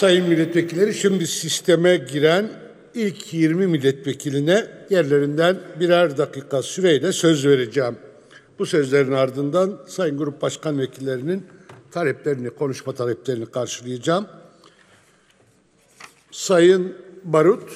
Sayın milletvekilleri şimdi sisteme giren ilk 20 milletvekiline yerlerinden birer dakika süreyle söz vereceğim. Bu sözlerin ardından Sayın Grup Başkan Vekillerinin taleplerini, konuşma taleplerini karşılayacağım. Sayın Barut,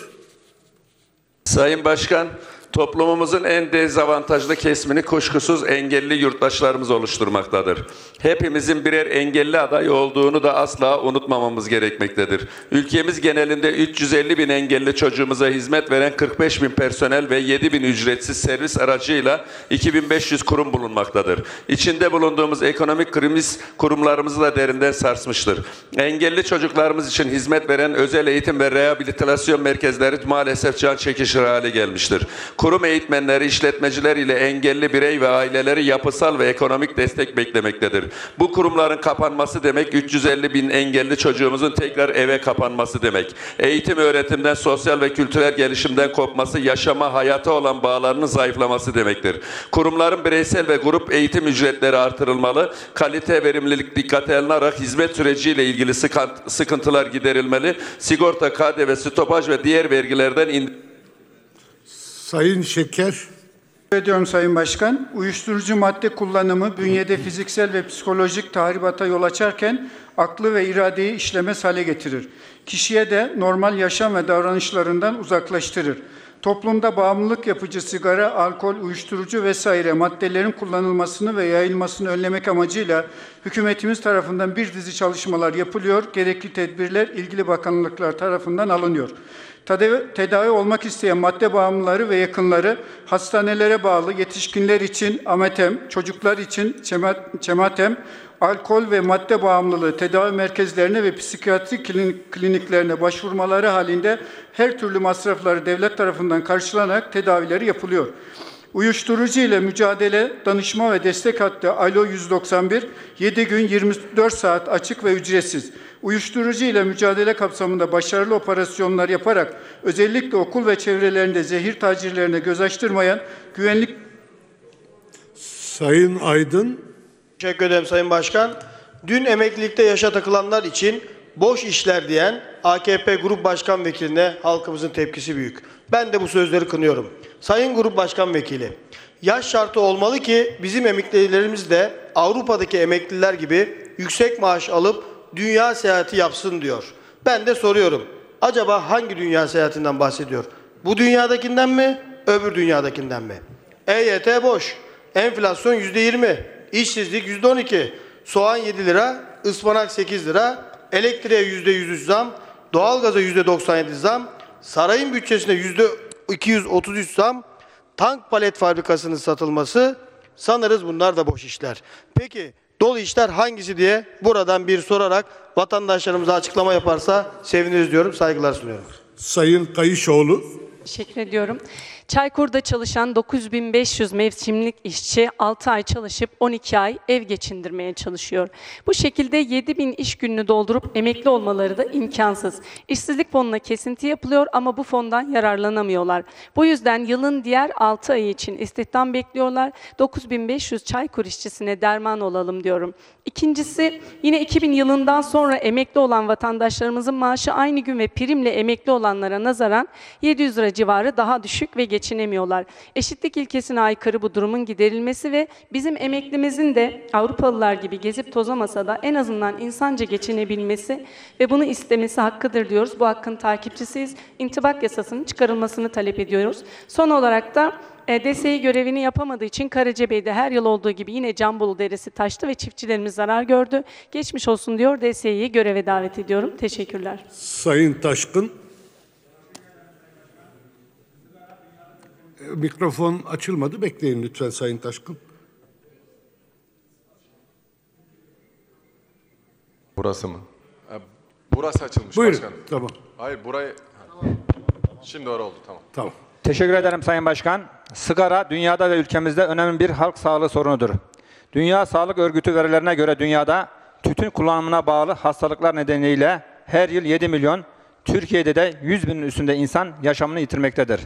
Sayın Başkan, toplumumuzun en dezavantajlı kesimini kuşkusuz engelli yurttaşlarımız oluşturmaktadır. Hepimizin birer engelli aday olduğunu da asla unutmamamız gerekmektedir. Ülkemiz genelinde 350 bin engelli çocuğumuza hizmet veren 45 bin personel ve 7 bin ücretsiz servis aracıyla 2500 kurum bulunmaktadır. İçinde bulunduğumuz ekonomik kriz kurumlarımızı da derinden sarsmıştır. Engelli çocuklarımız için hizmet veren özel eğitim ve rehabilitasyon merkezleri maalesef can çekişir hale gelmiştir. Kurum eğitmenleri, işletmeciler ile engelli birey ve aileleri yapısal ve ekonomik destek beklemektedir. Bu kurumların kapanması demek 350 bin engelli çocuğumuzun tekrar eve kapanması demek. Eğitim öğretimden, sosyal ve kültürel gelişimden kopması, yaşama, hayata olan bağlarının zayıflaması demektir. Kurumların bireysel ve grup eğitim ücretleri artırılmalı, kalite, verimlilik dikkate alınarak hizmet süreciyle ilgili sıkıntılar giderilmeli, sigorta, KDV, stopaj ve diğer vergilerden indirilmeli. Sayın Şeker, ediyorum Sayın Başkan. Uyuşturucu madde kullanımı bünyede fiziksel ve psikolojik tahribata yol açarken aklı ve iradeyi işlemez hale getirir. Kişiye de normal yaşam ve davranışlarından uzaklaştırır. Toplumda bağımlılık yapıcı sigara, alkol, uyuşturucu vesaire maddelerin kullanılmasını ve yayılmasını önlemek amacıyla hükümetimiz tarafından bir dizi çalışmalar yapılıyor. Gerekli tedbirler ilgili bakanlıklar tarafından alınıyor. Tedavi, olmak isteyen madde bağımlıları ve yakınları hastanelere bağlı yetişkinler için Ametem, çocuklar için Çema- Çematem, alkol ve madde bağımlılığı tedavi merkezlerine ve psikiyatri klin- kliniklerine başvurmaları halinde her türlü masrafları devlet tarafından karşılanarak tedavileri yapılıyor. Uyuşturucu ile mücadele danışma ve destek hattı Alo 191 7 gün 24 saat açık ve ücretsiz. Uyuşturucu ile mücadele kapsamında başarılı operasyonlar yaparak özellikle okul ve çevrelerinde zehir tacirlerine göz açtırmayan güvenlik Sayın Aydın, Teşekkür ederim Sayın Başkan. Dün emeklilikte yaşa takılanlar için boş işler diyen AKP Grup Başkan Vekiline halkımızın tepkisi büyük. Ben de bu sözleri kınıyorum. Sayın Grup Başkan Vekili, yaş şartı olmalı ki bizim emeklilerimiz de Avrupa'daki emekliler gibi yüksek maaş alıp dünya seyahati yapsın diyor. Ben de soruyorum. Acaba hangi dünya seyahatinden bahsediyor? Bu dünyadakinden mi, öbür dünyadakinden mi? EYT boş. Enflasyon yüzde yirmi. işsizlik yüzde on iki. Soğan 7 lira, ıspanak 8 lira, elektriğe yüzde yüz zam, doğalgaza yüzde 97 zam, sarayın bütçesine yüzde 233 zam, tank palet fabrikasının satılması, sanırız bunlar da boş işler. Peki dolu işler hangisi diye buradan bir sorarak vatandaşlarımıza açıklama yaparsa seviniriz diyorum, saygılar sunuyorum. Sayın Kayışoğlu, Teşekkür ediyorum. Çaykur'da çalışan 9500 mevsimlik işçi 6 ay çalışıp 12 ay ev geçindirmeye çalışıyor. Bu şekilde 7000 iş gününü doldurup emekli olmaları da imkansız. İşsizlik fonuna kesinti yapılıyor ama bu fondan yararlanamıyorlar. Bu yüzden yılın diğer 6 ayı için istihdam bekliyorlar. 9500 Çaykur işçisine derman olalım diyorum. İkincisi yine 2000 yılından sonra emekli olan vatandaşlarımızın maaşı aynı gün ve primle emekli olanlara nazaran 700 lira civarı daha düşük ve geçinemiyorlar. Eşitlik ilkesine aykırı bu durumun giderilmesi ve bizim emeklimizin de Avrupalılar gibi gezip tozamasa da en azından insanca geçinebilmesi ve bunu istemesi hakkıdır diyoruz. Bu hakkın takipçisiyiz. İntibak yasasının çıkarılmasını talep ediyoruz. Son olarak da e, DSİ görevini yapamadığı için Karacabey'de her yıl olduğu gibi yine Cambolu Deresi taştı ve çiftçilerimiz zarar gördü. Geçmiş olsun diyor DSİ'yi göreve davet ediyorum. Teşekkürler. Sayın Taşkın. Mikrofon açılmadı. Bekleyin lütfen Sayın Taşkın. Burası mı? Burası açılmış Buyurun. başkanım. Tamam. Hayır burayı... Şimdi doğru oldu tamam. Tamam. Teşekkür ederim Sayın Başkan. Sigara dünyada ve ülkemizde önemli bir halk sağlığı sorunudur. Dünya Sağlık Örgütü verilerine göre dünyada tütün kullanımına bağlı hastalıklar nedeniyle her yıl 7 milyon, Türkiye'de de 100 binin üstünde insan yaşamını yitirmektedir.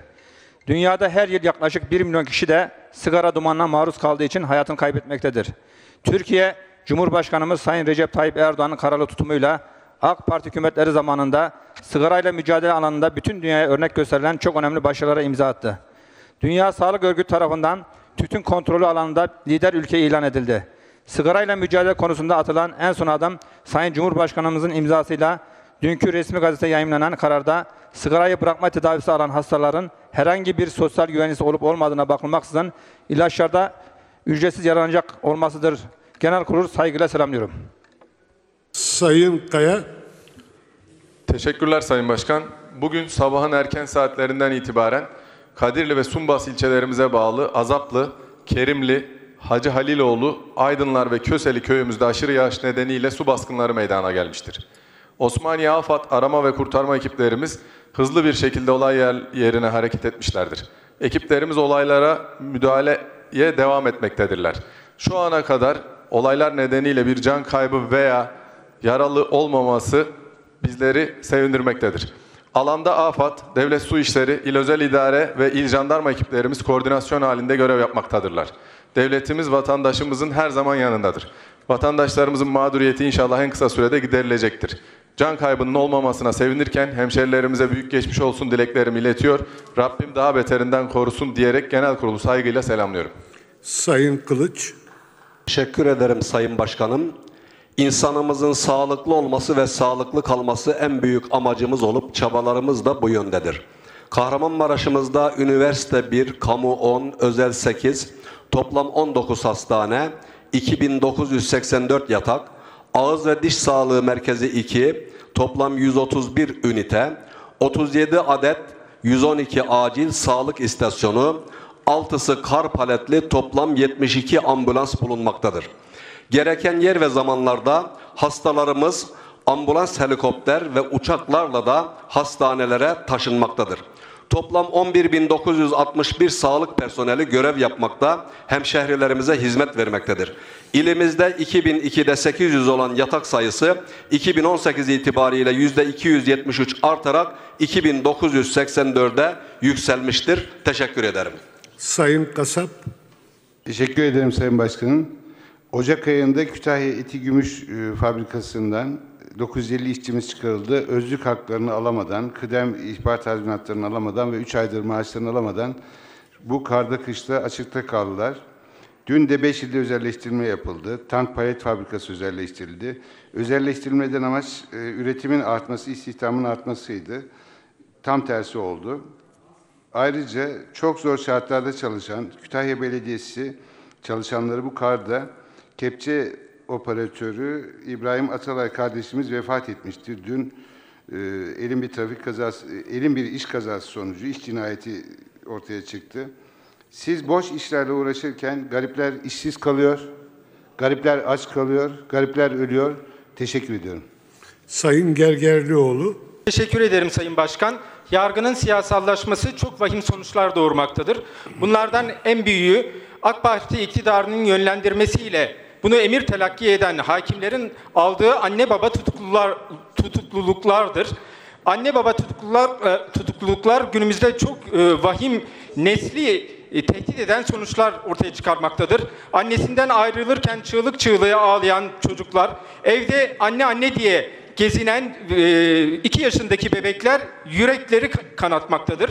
Dünyada her yıl yaklaşık 1 milyon kişi de sigara dumanına maruz kaldığı için hayatını kaybetmektedir. Türkiye, Cumhurbaşkanımız Sayın Recep Tayyip Erdoğan'ın kararlı tutumuyla AK Parti hükümetleri zamanında sigarayla mücadele alanında bütün dünyaya örnek gösterilen çok önemli başarılara imza attı. Dünya Sağlık Örgütü tarafından tütün kontrolü alanında lider ülke ilan edildi. Sigarayla mücadele konusunda atılan en son adım Sayın Cumhurbaşkanımızın imzasıyla dünkü resmi gazete yayınlanan kararda sigarayı bırakma tedavisi alan hastaların herhangi bir sosyal güvencesi olup olmadığına bakılmaksızın ilaçlarda ücretsiz yararlanacak olmasıdır. Genel kurulu saygıyla selamlıyorum. Sayın Kaya. Teşekkürler Sayın Başkan. Bugün sabahın erken saatlerinden itibaren Kadirli ve Sumbas ilçelerimize bağlı Azaplı, Kerimli, Hacı Haliloğlu, Aydınlar ve Köseli köyümüzde aşırı yağış nedeniyle su baskınları meydana gelmiştir. Osmaniye Afat arama ve kurtarma ekiplerimiz hızlı bir şekilde olay yer, yerine hareket etmişlerdir. Ekiplerimiz olaylara müdahaleye devam etmektedirler. Şu ana kadar olaylar nedeniyle bir can kaybı veya yaralı olmaması bizleri sevindirmektedir. Alanda AFAD, Devlet Su İşleri, İl Özel İdare ve İl Jandarma ekiplerimiz koordinasyon halinde görev yapmaktadırlar. Devletimiz vatandaşımızın her zaman yanındadır. Vatandaşlarımızın mağduriyeti inşallah en kısa sürede giderilecektir. Can kaybının olmamasına sevinirken hemşerilerimize büyük geçmiş olsun dileklerimi iletiyor. Rabbim daha beterinden korusun diyerek genel kurulu saygıyla selamlıyorum. Sayın Kılıç. Teşekkür ederim Sayın Başkanım. İnsanımızın sağlıklı olması ve sağlıklı kalması en büyük amacımız olup çabalarımız da bu yöndedir. Kahramanmaraş'ımızda üniversite 1, kamu 10, özel 8, toplam 19 hastane, 2984 yatak, ağız ve diş sağlığı merkezi 2, toplam 131 ünite, 37 adet 112 acil sağlık istasyonu, 6'sı kar paletli toplam 72 ambulans bulunmaktadır. Gereken yer ve zamanlarda hastalarımız ambulans helikopter ve uçaklarla da hastanelere taşınmaktadır. Toplam 11.961 sağlık personeli görev yapmakta, hemşehrilerimize hizmet vermektedir. İlimizde 2002'de 800 olan yatak sayısı 2018 itibariyle %273 artarak 2984'e yükselmiştir. Teşekkür ederim. Sayın Kasap. Teşekkür ederim Sayın Başkanım. Ocak ayında Kütahya Eti Gümüş e, Fabrikası'ndan 950 işçimiz çıkarıldı. Özlük haklarını alamadan, kıdem ihbar tazminatlarını alamadan ve 3 aydır maaşlarını alamadan bu karda kışta açıkta kaldılar. Dün de 5 ilde özelleştirme yapıldı. Tank palet fabrikası özelleştirildi. Özelleştirilmeden amaç e, üretimin artması, istihdamın artmasıydı. Tam tersi oldu. Ayrıca çok zor şartlarda çalışan Kütahya Belediyesi çalışanları bu karda kepçe operatörü İbrahim Atalay kardeşimiz vefat etmiştir. Dün e, elin bir trafik kazası, elin bir iş kazası sonucu iş cinayeti ortaya çıktı. Siz boş işlerle uğraşırken garipler işsiz kalıyor, garipler aç kalıyor, garipler ölüyor. Teşekkür ediyorum. Sayın Gergerlioğlu. Teşekkür ederim Sayın Başkan. Yargının siyasallaşması çok vahim sonuçlar doğurmaktadır. Bunlardan en büyüğü AK Parti iktidarının yönlendirmesiyle bunu emir telakki eden hakimlerin aldığı anne baba tutuklular, tutukluluklardır. Anne baba tutukluluklar, e, tutukluluklar günümüzde çok e, vahim nesli e, tehdit eden sonuçlar ortaya çıkarmaktadır. Annesinden ayrılırken çığlık çığlığa ağlayan çocuklar, evde anne anne diye gezinen e, iki yaşındaki bebekler yürekleri kanatmaktadır.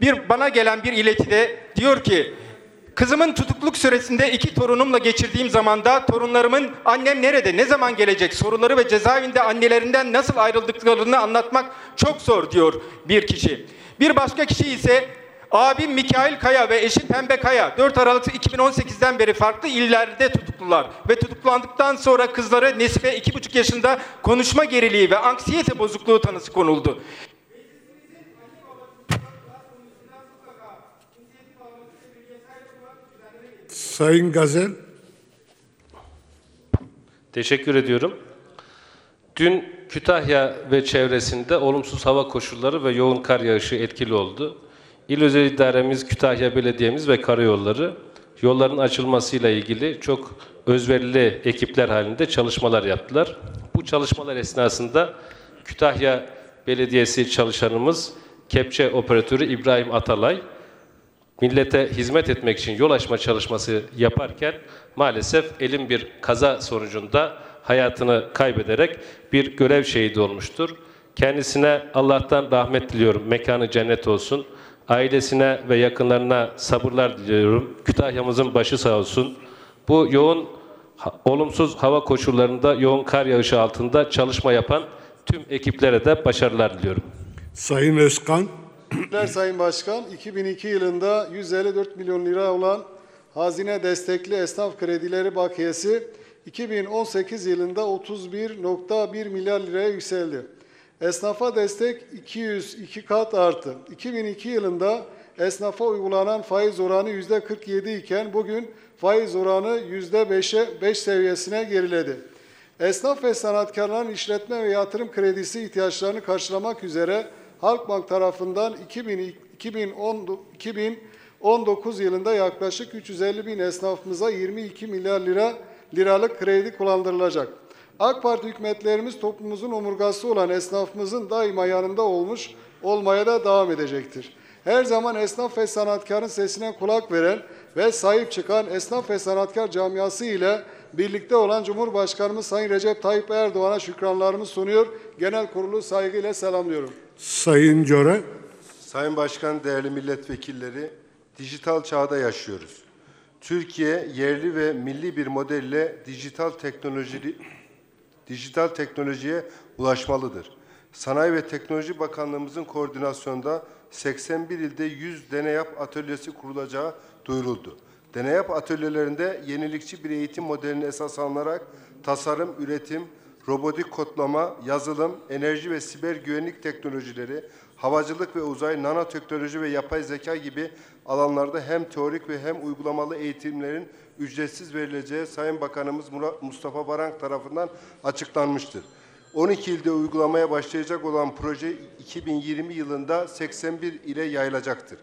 Bir bana gelen bir iletide diyor ki Kızımın tutukluk süresinde iki torunumla geçirdiğim zamanda torunlarımın annem nerede, ne zaman gelecek soruları ve cezaevinde annelerinden nasıl ayrıldıklarını anlatmak çok zor diyor bir kişi. Bir başka kişi ise abim Mikail Kaya ve eşi Pembe Kaya 4 Aralık 2018'den beri farklı illerde tutuklular ve tutuklandıktan sonra kızları Nesife 2,5 yaşında konuşma geriliği ve anksiyete bozukluğu tanısı konuldu. Sayın Gazel. Teşekkür ediyorum. Dün Kütahya ve çevresinde olumsuz hava koşulları ve yoğun kar yağışı etkili oldu. İl özel idaremiz, Kütahya Belediyemiz ve karayolları yolların açılmasıyla ilgili çok özverili ekipler halinde çalışmalar yaptılar. Bu çalışmalar esnasında Kütahya Belediyesi çalışanımız kepçe operatörü İbrahim Atalay millete hizmet etmek için yol açma çalışması yaparken maalesef elin bir kaza sonucunda hayatını kaybederek bir görev şehidi olmuştur. Kendisine Allah'tan rahmet diliyorum. Mekanı cennet olsun. Ailesine ve yakınlarına sabırlar diliyorum. Kütahya'mızın başı sağ olsun. Bu yoğun olumsuz hava koşullarında yoğun kar yağışı altında çalışma yapan tüm ekiplere de başarılar diliyorum. Sayın Özkan. Teşekkürler Sayın Başkan. 2002 yılında 154 milyon lira olan hazine destekli esnaf kredileri bakiyesi 2018 yılında 31.1 milyar liraya yükseldi. Esnafa destek 202 kat arttı. 2002 yılında esnafa uygulanan faiz oranı %47 iken bugün faiz oranı %5'e 5 seviyesine geriledi. Esnaf ve sanatkarların işletme ve yatırım kredisi ihtiyaçlarını karşılamak üzere Halkbank tarafından 2000 2010 2019 yılında yaklaşık 350 bin esnafımıza 22 milyar lira liralık kredi kullandırılacak. AK Parti hükümetlerimiz toplumumuzun omurgası olan esnafımızın daima yanında olmuş, olmaya da devam edecektir. Her zaman esnaf ve sanatkarın sesine kulak veren ve sahip çıkan esnaf ve sanatkar camiası ile birlikte olan Cumhurbaşkanımız Sayın Recep Tayyip Erdoğan'a şükranlarımı sunuyor. Genel kurulu saygıyla selamlıyorum. Sayın Cöre. Sayın Başkan, değerli milletvekilleri, dijital çağda yaşıyoruz. Türkiye yerli ve milli bir modelle dijital teknoloji dijital teknolojiye ulaşmalıdır. Sanayi ve Teknoloji Bakanlığımızın koordinasyonda 81 ilde 100 deneyap atölyesi kurulacağı duyuruldu. Deneyap atölyelerinde yenilikçi bir eğitim modelini esas alınarak tasarım, üretim, robotik kodlama, yazılım, enerji ve siber güvenlik teknolojileri, havacılık ve uzay, nanoteknoloji ve yapay zeka gibi alanlarda hem teorik ve hem uygulamalı eğitimlerin ücretsiz verileceği Sayın Bakanımız Mustafa Barank tarafından açıklanmıştır. 12 ilde uygulamaya başlayacak olan proje 2020 yılında 81 ile yayılacaktır.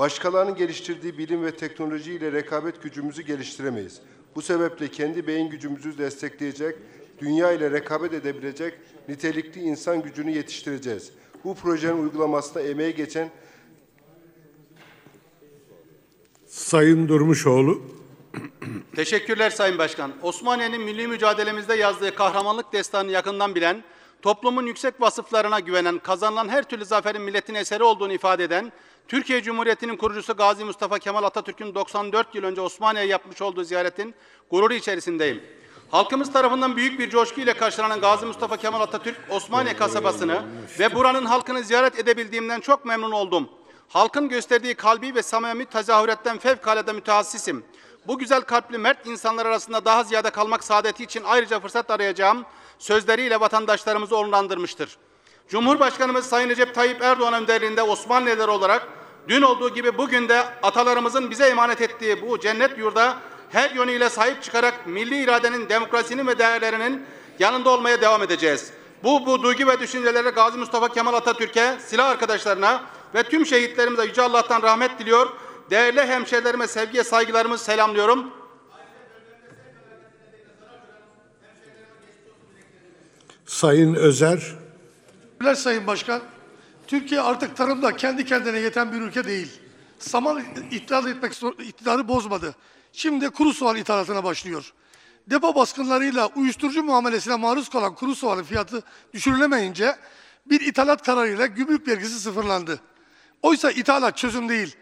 Başkalarının geliştirdiği bilim ve teknoloji ile rekabet gücümüzü geliştiremeyiz. Bu sebeple kendi beyin gücümüzü destekleyecek, dünya ile rekabet edebilecek nitelikli insan gücünü yetiştireceğiz. Bu projenin uygulamasında emeği geçen Sayın Durmuşoğlu. Teşekkürler Sayın Başkan. Osmaniye'nin milli mücadelemizde yazdığı kahramanlık destanını yakından bilen, toplumun yüksek vasıflarına güvenen, kazanılan her türlü zaferin milletin eseri olduğunu ifade eden, Türkiye Cumhuriyeti'nin kurucusu Gazi Mustafa Kemal Atatürk'ün 94 yıl önce Osmaniye'ye yapmış olduğu ziyaretin gururu içerisindeyim. Halkımız tarafından büyük bir coşku ile karşılanan Gazi Mustafa Kemal Atatürk, Osmaniye kasabasını ve buranın halkını ziyaret edebildiğimden çok memnun oldum. Halkın gösterdiği kalbi ve samimi tezahüretten fevkalade mütehassisim. Bu güzel kalpli mert insanlar arasında daha ziyade kalmak saadeti için ayrıca fırsat arayacağım sözleriyle vatandaşlarımızı onurlandırmıştır. Cumhurbaşkanımız Sayın Recep Tayyip Erdoğan önderliğinde Osmanlılar olarak dün olduğu gibi bugün de atalarımızın bize emanet ettiği bu cennet yurda her yönüyle sahip çıkarak milli iradenin, demokrasinin ve değerlerinin yanında olmaya devam edeceğiz. Bu, bu duygu ve düşünceleri Gazi Mustafa Kemal Atatürk'e, silah arkadaşlarına ve tüm şehitlerimize Yüce Allah'tan rahmet diliyor. Değerli hemşehrilerime sevgiye saygılarımı selamlıyorum. Sayın Özer. Teşekkürler Sayın Başkan. Türkiye artık tarımda kendi kendine yeten bir ülke değil. Saman ithal etmek iktidarı bozmadı. Şimdi kuru soğan ithalatına başlıyor. Depo baskınlarıyla uyuşturucu muamelesine maruz kalan kuru soğanın fiyatı düşürülemeyince bir ithalat kararıyla gümrük vergisi sıfırlandı. Oysa ithalat çözüm değil.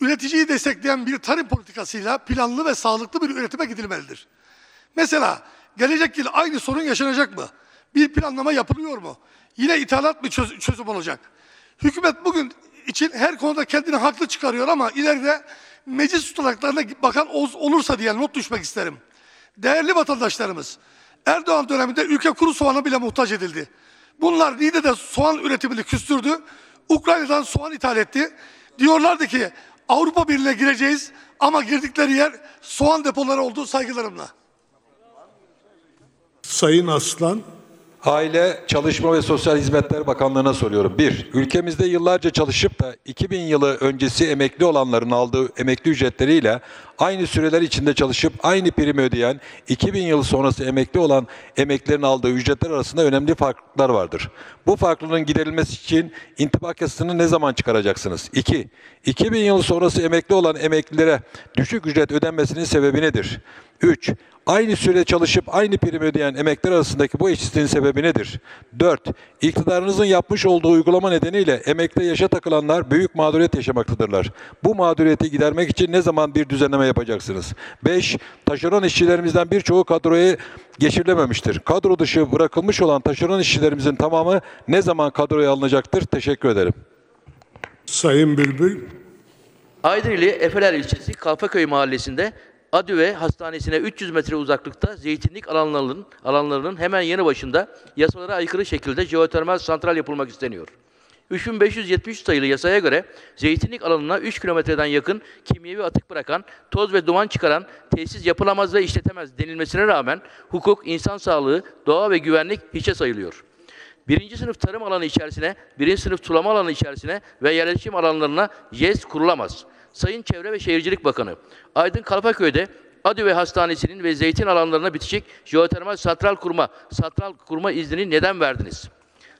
Üreticiyi destekleyen bir tarım politikasıyla planlı ve sağlıklı bir üretime gidilmelidir. Mesela gelecek yıl aynı sorun yaşanacak mı? Bir planlama yapılıyor mu? Yine ithalat mı çöz- çözüm olacak? Hükümet bugün için her konuda kendini haklı çıkarıyor ama ileride meclis tutanaklarına bakan ol- olursa diye not düşmek isterim. Değerli vatandaşlarımız, Erdoğan döneminde ülke kuru soğana bile muhtaç edildi. Bunlar Niğde'de soğan üretimini küstürdü. Ukrayna'dan soğan ithal etti. Diyorlardı ki Avrupa Birliği'ne gireceğiz ama girdikleri yer soğan depoları olduğu saygılarımla. Sayın Aslan. Aile, Çalışma ve Sosyal Hizmetler Bakanlığı'na soruyorum. Bir, ülkemizde yıllarca çalışıp da 2000 yılı öncesi emekli olanların aldığı emekli ücretleriyle aynı süreler içinde çalışıp aynı primi ödeyen 2000 yılı sonrası emekli olan emeklilerin aldığı ücretler arasında önemli farklılıklar vardır. Bu farklılığın giderilmesi için intibak yasasını ne zaman çıkaracaksınız? 2. 2000 yılı sonrası emekli olan emeklilere düşük ücret ödenmesinin sebebi nedir? 3. Aynı süre çalışıp aynı prim ödeyen emekliler arasındaki bu eşitsizliğin sebebi nedir? 4. İktidarınızın yapmış olduğu uygulama nedeniyle emekli yaşa takılanlar büyük mağduriyet yaşamaktadırlar. Bu mağduriyeti gidermek için ne zaman bir düzenleme yapacaksınız? 5. Taşeron işçilerimizden birçoğu kadroya geçirilememiştir. Kadro dışı bırakılmış olan taşeron işçilerimizin tamamı ne zaman kadroya alınacaktır? Teşekkür ederim. Sayın Bülbül. Aydınili Efeler ilçesi Kalfaköy mahallesinde Adüve Hastanesi'ne 300 metre uzaklıkta zeytinlik alanlarının, alanlarının hemen yanı başında yasalara aykırı şekilde jeotermal santral yapılmak isteniyor. 3573 sayılı yasaya göre zeytinlik alanına 3 kilometreden yakın kimyevi atık bırakan, toz ve duman çıkaran tesis yapılamaz ve işletemez denilmesine rağmen hukuk, insan sağlığı, doğa ve güvenlik hiçe sayılıyor. Birinci sınıf tarım alanı içerisine, birinci sınıf sulama alanı içerisine ve yerleşim alanlarına YES kurulamaz. Sayın Çevre ve Şehircilik Bakanı, Aydın Kalfaköy'de Adüve Hastanesi'nin ve zeytin alanlarına bitişik jeotermal santral kurma, santral kurma iznini neden verdiniz?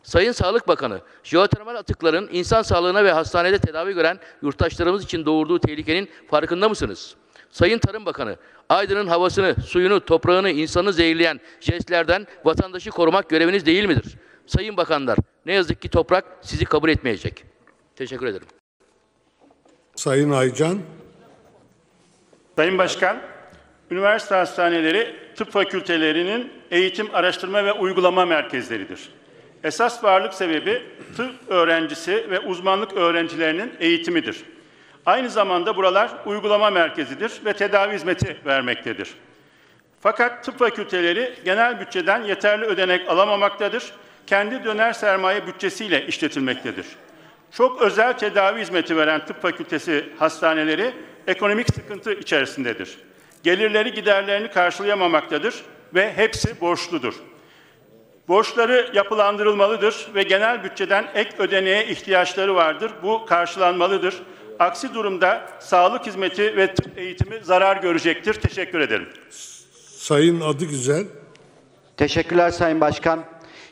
Sayın Sağlık Bakanı, jeotermal atıkların insan sağlığına ve hastanede tedavi gören yurttaşlarımız için doğurduğu tehlikenin farkında mısınız? Sayın Tarım Bakanı, Aydın'ın havasını, suyunu, toprağını, insanı zehirleyen jestlerden vatandaşı korumak göreviniz değil midir? Sayın Bakanlar, ne yazık ki toprak sizi kabul etmeyecek. Teşekkür ederim. Sayın Aycan. Sayın Başkan, üniversite hastaneleri tıp fakültelerinin eğitim, araştırma ve uygulama merkezleridir. Esas varlık sebebi tıp öğrencisi ve uzmanlık öğrencilerinin eğitimidir. Aynı zamanda buralar uygulama merkezidir ve tedavi hizmeti vermektedir. Fakat tıp fakülteleri genel bütçeden yeterli ödenek alamamaktadır. Kendi döner sermaye bütçesiyle işletilmektedir. Çok özel tedavi hizmeti veren tıp fakültesi hastaneleri ekonomik sıkıntı içerisindedir. Gelirleri giderlerini karşılayamamaktadır ve hepsi borçludur. Borçları yapılandırılmalıdır ve genel bütçeden ek ödeneğe ihtiyaçları vardır. Bu karşılanmalıdır. Aksi durumda sağlık hizmeti ve tıp eğitimi zarar görecektir. Teşekkür ederim. Sayın Adı Güzel. Teşekkürler Sayın Başkan.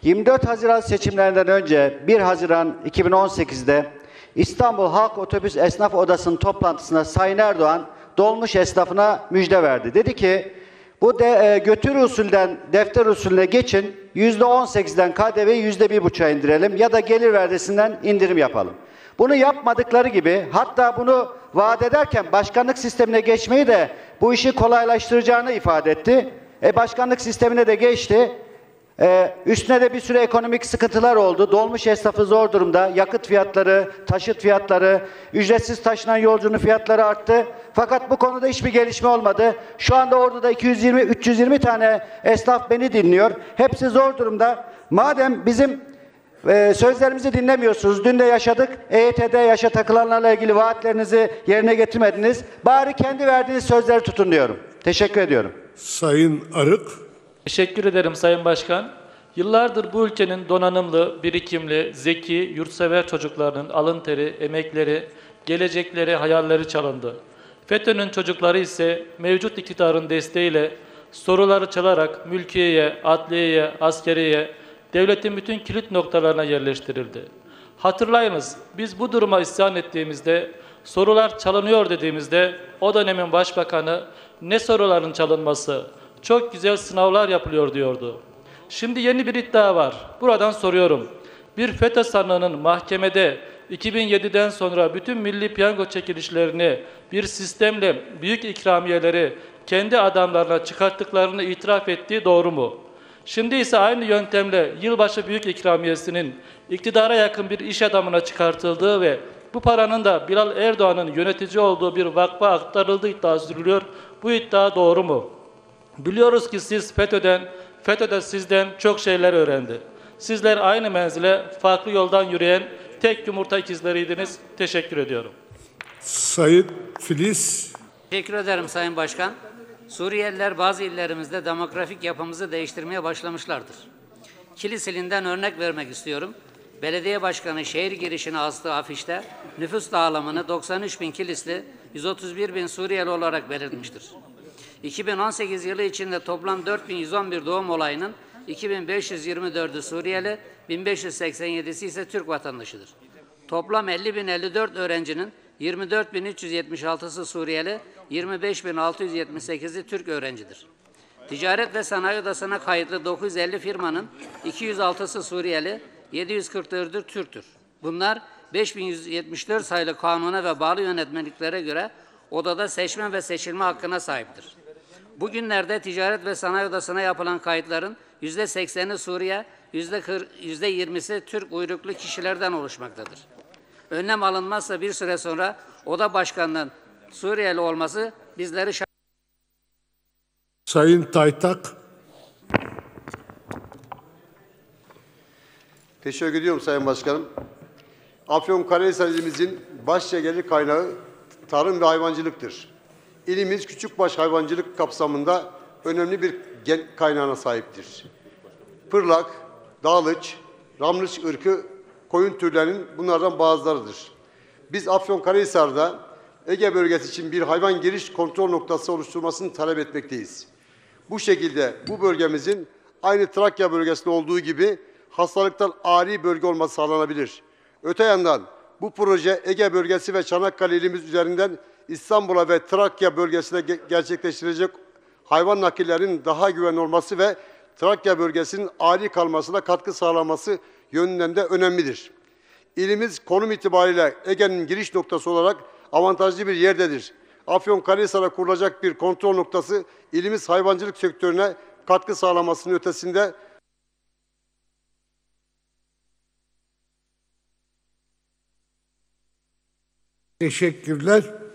24 Haziran seçimlerinden önce 1 Haziran 2018'de İstanbul Halk Otobüs Esnaf Odası'nın toplantısında Sayın Erdoğan dolmuş esnafına müjde verdi. Dedi ki bu de, e, götür usulden defter usulüne geçin. %18'den KDV'yi %1,5'a indirelim ya da gelir vergisinden indirim yapalım. Bunu yapmadıkları gibi hatta bunu vaat ederken başkanlık sistemine geçmeyi de bu işi kolaylaştıracağını ifade etti. E başkanlık sistemine de geçti. Ee, üstüne de bir sürü ekonomik sıkıntılar oldu. Dolmuş esnafı zor durumda. Yakıt fiyatları, taşıt fiyatları, ücretsiz taşınan yolcunun fiyatları arttı. Fakat bu konuda hiçbir gelişme olmadı. Şu anda orada 220-320 tane esnaf beni dinliyor. Hepsi zor durumda. Madem bizim e, sözlerimizi dinlemiyorsunuz. Dün de yaşadık. EYT'de yaşa takılanlarla ilgili vaatlerinizi yerine getirmediniz. Bari kendi verdiğiniz sözleri tutun diyorum. Teşekkür ediyorum. Sayın Arık. Teşekkür ederim Sayın Başkan. Yıllardır bu ülkenin donanımlı, birikimli, zeki, yurtsever çocuklarının alın teri, emekleri, gelecekleri, hayalleri çalındı. FETÖ'nün çocukları ise mevcut iktidarın desteğiyle soruları çalarak mülkiyeye, adliyeye, askeriye, devletin bütün kilit noktalarına yerleştirildi. Hatırlayınız, biz bu duruma isyan ettiğimizde, sorular çalınıyor dediğimizde o dönemin başbakanı ne soruların çalınması, çok güzel sınavlar yapılıyor diyordu. Şimdi yeni bir iddia var. Buradan soruyorum. Bir FETÖ sanığının mahkemede 2007'den sonra bütün milli piyango çekilişlerini bir sistemle büyük ikramiyeleri kendi adamlarına çıkarttıklarını itiraf ettiği doğru mu? Şimdi ise aynı yöntemle yılbaşı büyük ikramiyesinin iktidara yakın bir iş adamına çıkartıldığı ve bu paranın da Bilal Erdoğan'ın yönetici olduğu bir vakfa aktarıldığı iddia sürülüyor. Bu iddia doğru mu? Biliyoruz ki siz FETÖ'den, FETÖ de sizden çok şeyler öğrendi. Sizler aynı menzile farklı yoldan yürüyen tek yumurta ikizleriydiniz. Teşekkür ediyorum. Sayın Filiz. Teşekkür ederim Sayın Başkan. Suriyeliler bazı illerimizde demografik yapımızı değiştirmeye başlamışlardır. Kiliselinden örnek vermek istiyorum. Belediye Başkanı şehir girişine astığı afişte nüfus dağılımını 93 bin Kilisli, 131 bin Suriyeli olarak belirtmiştir. 2018 yılı içinde toplam 4111 doğum olayının 2524'ü Suriyeli, 1587'si ise Türk vatandaşıdır. Toplam 50.054 öğrencinin 24.376'sı Suriyeli, 25.678'i Türk öğrencidir. Ticaret ve Sanayi Odası'na kayıtlı 950 firmanın 206'sı Suriyeli, 744'ü Türktür. Bunlar 5174 sayılı kanuna ve bağlı yönetmeliklere göre odada seçme ve seçilme hakkına sahiptir. Bugünlerde Ticaret ve Sanayi Odası'na yapılan kayıtların %80'i Suriye, %20'si Türk uyruklu kişilerden oluşmaktadır. Önlem alınmazsa bir süre sonra oda başkanının Suriyeli olması bizleri şa- Sayın Taytak. Teşekkür ediyorum Sayın Başkanım. Afyonkarahisar ilimizin başlıca gelir kaynağı tarım ve hayvancılıktır. İlimiz küçükbaş hayvancılık kapsamında önemli bir kaynağına sahiptir. Pırlak, dağlıç, ramlıç ırkı koyun türlerinin bunlardan bazılarıdır. Biz Afyonkarahisar'da Ege bölgesi için bir hayvan giriş kontrol noktası oluşturmasını talep etmekteyiz. Bu şekilde bu bölgemizin aynı Trakya bölgesinde olduğu gibi hastalıktan ari bölge olması sağlanabilir. Öte yandan bu proje Ege bölgesi ve Çanakkale ilimiz üzerinden İstanbul'a ve Trakya bölgesine ge- gerçekleştirecek hayvan nakillerinin daha güvenli olması ve Trakya bölgesinin ari kalmasına katkı sağlaması yönünden de önemlidir. İlimiz konum itibariyle Ege'nin giriş noktası olarak avantajlı bir yerdedir. Afyonkarahisar'a kurulacak bir kontrol noktası ilimiz hayvancılık sektörüne katkı sağlamasının ötesinde Teşekkürler.